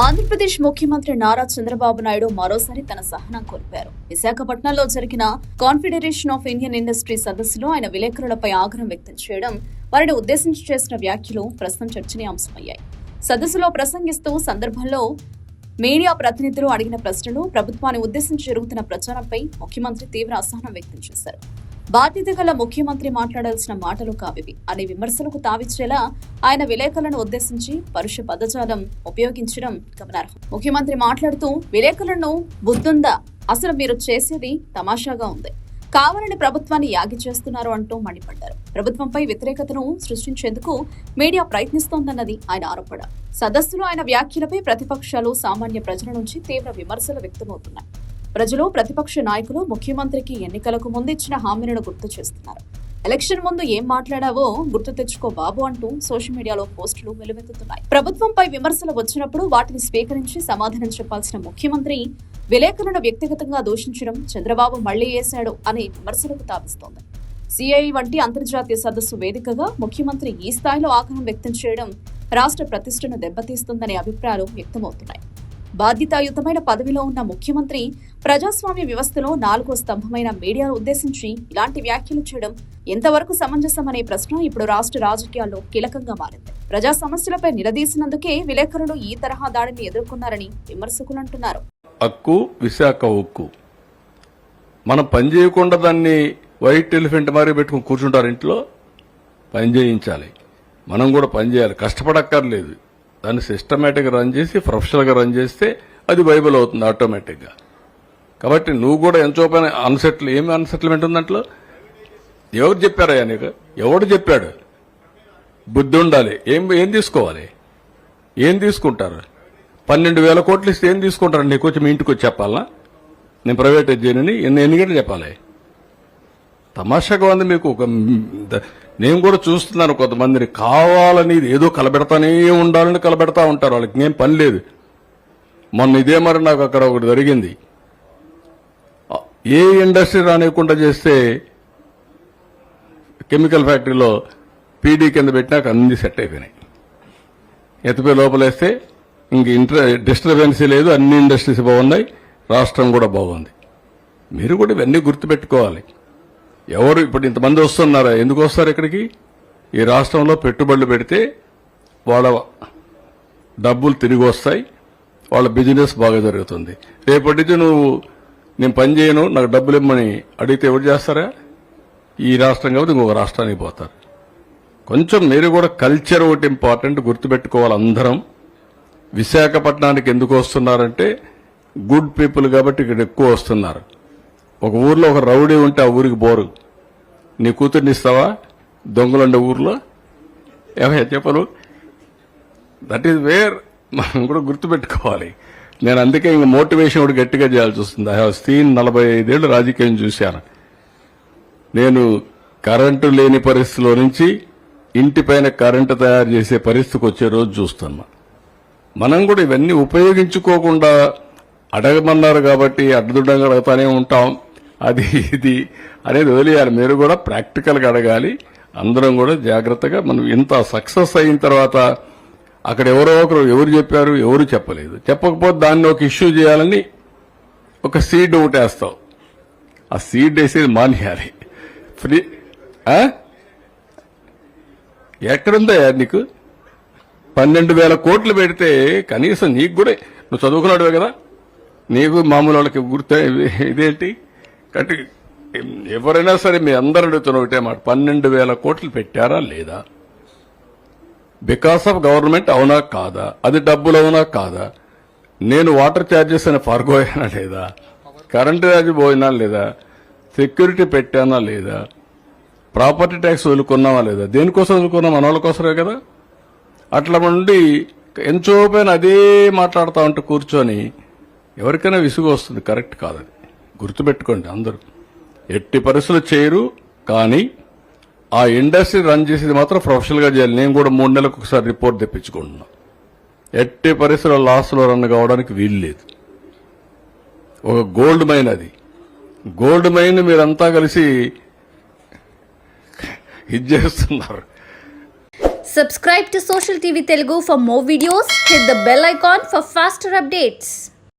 ఆంధ్రప్రదేశ్ ముఖ్యమంత్రి నారా చంద్రబాబు నాయుడు మరోసారి తన సహనం కోల్పారు విశాఖపట్నంలో జరిగిన కాన్ఫెడరేషన్ ఆఫ్ ఇండియన్ ఇండస్ట్రీ సదస్సులో ఆయన విలేకరులపై ఆగ్రహం వ్యక్తం చేయడం వారిని ఉద్దేశించి చేసిన వ్యాఖ్యలు ప్రస్తుతం చర్చనీయాంశమయ్యాయి సదస్సులో ప్రసంగిస్తూ సందర్భంలో మీడియా ప్రతినిధులు అడిగిన ప్రశ్నలు ప్రభుత్వాన్ని ఉద్దేశించి జరుగుతున్న ప్రచారంపై ముఖ్యమంత్రి తీవ్ర అసహనం వ్యక్తం చేశారు. బాధ్యత గల ముఖ్యమంత్రి మాట్లాడాల్సిన మాటలు కావివి. అనే విమర్శలకు తావిచ్చేలా ఆయన విలేకరులను ఉద్దేశించి పరుష పదజాలం ఉపయోగించడం గమనార్హం. ముఖ్యమంత్రి మాట్లాడుతూ విలేకరులను బుద్ధుందా అసలు మీరు చేసేది తమాషాగా ఉంది. కావాలని ప్రభుత్వాన్ని యాగి చేస్తున్నారు అంటూ మండిపడ్డారు. ప్రభుత్వంపై వ్యతిరేకతను సృష్టించేందుకు మీడియా ప్రయత్నిస్తోందన్నది ఆయన ఆరోపణ. సదస్సులో ఆయన వ్యాఖ్యలపై ప్రతిపక్షాలు సామాన్య ప్రజల నుంచి తీవ్ర విమర్శలు వ్యక్తమవుతున్నాయి. ప్రజలు ప్రతిపక్ష నాయకులు ముఖ్యమంత్రికి ఎన్నికలకు ముందు ఇచ్చిన హామీలను గుర్తు చేస్తున్నారు. ఎలక్షన్ ముందు ఏం మాట్లాడావో గుర్తు తెచ్చుకో బాబు అంటూ సోషల్ మీడియాలో పోస్టులు వెలువెత్తుతున్నాయి. ప్రభుత్వంపై విమర్శలు వచ్చినప్పుడు వాటిని స్వీకరించి సమాధానం చెప్పాల్సిన ముఖ్యమంత్రి విలేకరులను వ్యక్తిగతంగా దూషించడం చంద్రబాబు మళ్ళీ వేశాడు అనే విమర్శలకు తావిస్తోంది. సిఐ వంటి అంతర్జాతీయ సదస్సు వేదికగా ముఖ్యమంత్రి ఈ స్థాయిలో ఆగ్రహం వ్యక్తం చేయడం రాష్ట్ర ప్రతిష్టను దెబ్బతీస్తుందనే అభిప్రాయాలు వ్యక్తమవుతున్నాయి. బాధ్యతాయుతమైన పదవిలో ఉన్న ముఖ్యమంత్రి ప్రజాస్వామ్య వ్యవస్థలో నాలుగో స్తంభమైన మీడియాను ఉద్దేశించి ఇలాంటి వ్యాఖ్యలు చేయడం ఎంతవరకు సమంజసమనే ప్రశ్న ఇప్పుడు రాష్ట్ర రాజకీయాల్లో కీలకంగా మారింది. ప్రజా సమస్యలపై నిలదీసినందుకే విలేకరులు ఈ తరహా దాడిని ఎదుర్కొన్నారని విమర్శకులు అంటున్నారు. హక్కు విశాఖ ఉక్కు మనం పని చేయకుండా దాన్ని వైట్ ఎలిఫెంట్ మారి పెట్టుకుని కూర్చుంటారు ఇంట్లో పని చేయించాలి. మనం కూడా పని చేయాలి. కష్టపడక్కర్లేదు. దాన్ని సిస్టమేటిక్గా రన్ చేసి ప్రొఫెషనల్గా రన్ చేస్తే అది బైబుల్ అవుతుంది ఆటోమేటిక్గా కాబట్టి నువ్వు కూడా ఎంతో పైన అన్సెటిల్ ఏమి అన్సెటిల్మెంట్ ఉంది దాంట్లో? ఎవరు చెప్పారయ్యా నీకు? ఎవడు చెప్పాడు? బుద్ధి ఉండాలి. ఏం ఏం తీసుకోవాలి? ఏం తీసుకుంటారు? పన్నెండు వేల కోట్లు ఇస్తే ఏం తీసుకుంటారు? నీకు వచ్చి మీ ఇంటికి వచ్చి చెప్పాలా నేను ప్రైవేట్ చేయనని ఎన్ని ఎన్ని గంటలు చెప్పాలి? తమాషాగా ఉంది మీకు ఒక నేను కూడా చూస్తున్నాను కొంతమందిని. కావాలని ఇది ఏదో కలబెడతానే ఉండాలని కలబెడతా ఉంటారు. వాళ్ళకి ఏం పని లేదు. మొన్న ఇదే మరి నాకు అక్కడ ఒకటి జరిగింది. ఏ ఇండస్ట్రీ రానివ్వకుండా చేస్తే కెమికల్ ఫ్యాక్టరీలో పీడీ కింద పెట్టినాక అన్ని సెట్ అయిపోయినాయి. ఎత్తిపోయి లోపలేస్తే ఇంక ఇంటర్ డిస్టర్బెన్సీ లేదు అన్ని ఇండస్ట్రీస్ బాగున్నాయి రాష్ట్రం కూడా బాగుంది. మీరు కూడా ఇవన్నీ గుర్తుపెట్టుకోవాలి. ఎవరు ఇప్పుడు ఇంతమంది వస్తున్నారా? ఎందుకు వస్తారు ఇక్కడికి? ఈ రాష్ట్రంలో పెట్టుబడులు పెడితే వాళ్ళ డబ్బులు తిరిగి వస్తాయి వాళ్ళ బిజినెస్ బాగా జరుగుతుంది. రేపటి నువ్వు నేను పని చేయను నాకు డబ్బులు ఇమ్మని అడిగితే ఎవరు చేస్తారా? ఈ రాష్ట్రం కాబట్టి ఇంకొక రాష్ట్రానికి పోతారు. కొంచెం మీరు కూడా కల్చర్ ఒకటి ఇంపార్టెంట్ గుర్తుపెట్టుకోవాలి అందరం. విశాఖపట్నానికి ఎందుకు వస్తున్నారంటే గుడ్ పీపుల్ కాబట్టి ఇక్కడ ఎక్కువ వస్తున్నారు. ఒక ఊర్లో ఒక రౌడీ ఉంటే ఆ ఊరికి బోరు. నీ కూతుర్ని ఇస్తావా? దొంగలుండే ఊర్లో? ఏమయ్యా చెప్పరు దట్ ఈస్ వేర్ మనం కూడా గుర్తుపెట్టుకోవాలి. నేను అందుకే ఇంక మోటివేషన్ కూడా గట్టిగా చేయాల్సి వస్తుంది. ఐ హావ్ సీన్ నలభై ఐదేళ్ళు రాజకీయం చూశాను. నేను కరెంటు లేని పరిస్థితిలో నుంచి ఇంటిపైన కరెంటు తయారు చేసే పరిస్థితికి వచ్చే రోజు చూస్తున్నా. మనం కూడా ఇవన్నీ ఉపయోగించుకోకుండా అడగమన్నారు కాబట్టి అడ్డుదండగా అడుగుతానే ఉంటాం. అది ఇది అనేది వదిలేయాలి. మీరు కూడా ప్రాక్టికల్గా అడగాలి. అందరం కూడా జాగ్రత్తగా మనం ఇంత సక్సెస్ అయిన తర్వాత అక్కడ ఎవరో ఒకరు ఎవరు చెప్పారు ఎవరు చెప్పలేదు. చెప్పకపోతే దాన్ని ఒక ఇష్యూ చేయాలని ఒక సీడ్ ఒకటి వేస్తావు. ఆ సీడ్ వేసేది మానేయాలి. ఫ్రీ ఎక్కడుందా నీకు? పన్నెండు వేల కోట్లు పెడితే కనీసం నీకు కూడా నువ్వు చదువుకున్నాడువే కదా? నీకు మామూలు వాళ్ళకి గుర్తు ఇదేంటి? కాబట్టి ఎవరైనా సరే మీ అందరు అడుగుతున్న ఒకటే మాట పన్నెండు వేల కోట్లు పెట్టారా లేదా? బికాస్ ఆఫ్ గవర్నమెంట్ అవునా కాదా? అది డబ్బులు అవునా కాదా? నేను వాటర్ ఛార్జెస్ అని ఫర్గో లేదా? కరెంటు ఛార్జ్ పోయినా లేదా? సెక్యూరిటీ పెట్టానా లేదా? ప్రాపర్టీ ట్యాక్స్ వదులుకున్నావా లేదా? దేనికోసం వదులుకున్నాం మన వాళ్ళ కోసమే కదా? అట్లా ఉండి ఎంతో అదే మాట్లాడుతూ ఉంటే కూర్చొని ఎవరికైనా విసుగు వస్తుంది. కరెక్ట్ కాదని గుర్తుపెట్టుకోండి అందరూ. ఎట్టి పరిస్థితులు చేయరు కానీ ఆ ఇండస్ట్రీ రన్ చేసేది మాత్రం ప్రొఫెషనల్గా చేయాలి. నేను కూడా మూడు నెలలకు ఒకసారి రిపోర్ట్ తెప్పించుకుంటున్నా. ఎట్టి పరిస్థితుల్లో లాస్లో రన్ కావడానికి వీలు లేదు. ఒక గోల్డ్ మైన్ అది. గోల్డ్ మైన్ మీరంతా కలిసి ఇది చేస్తున్నారు. Subscribe to social TV Telugu for more videos hit the bell icon for faster updates